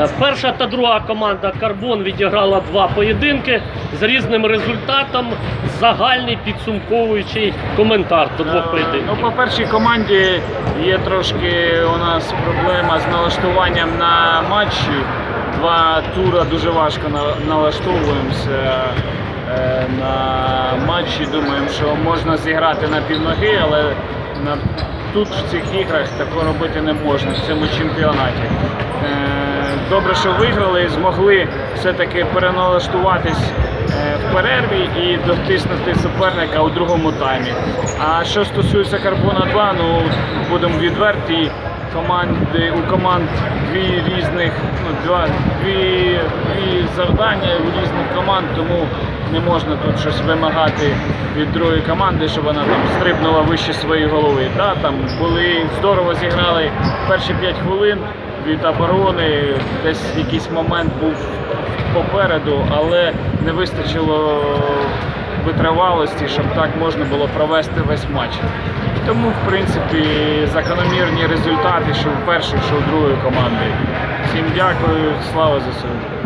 Е, Перша та друга команда Карбон відіграла два поєдинки з різним результатом. Загальний підсумковуючий коментар до двох Ну, по першій команді є трошки у нас проблема з налаштуванням на матчі. Два тура дуже важко налаштовуємося е, на матчі. Думаємо, що можна зіграти на півноги, але на, тут в цих іграх такого робити не можна в цьому чемпіонаті. Добре, що виграли змогли все-таки переналаштуватись е, в перерві і дотиснути суперника у другому таймі. А що стосується Карбона 2, ну будемо відверті. Команди у команд дві різних, ну два дві, дві завдання у різних команд, тому не можна тут щось вимагати від другої команди, щоб вона там стрибнула вище своєї голови. Да, там були здорово зіграли перші 5 хвилин від оборони, десь якийсь момент був попереду, але не вистачило витривалості, щоб так можна було провести весь матч. Тому, в принципі, закономірні результати, що в першої, що в другої команди. Всім дякую, слава ЗСУ.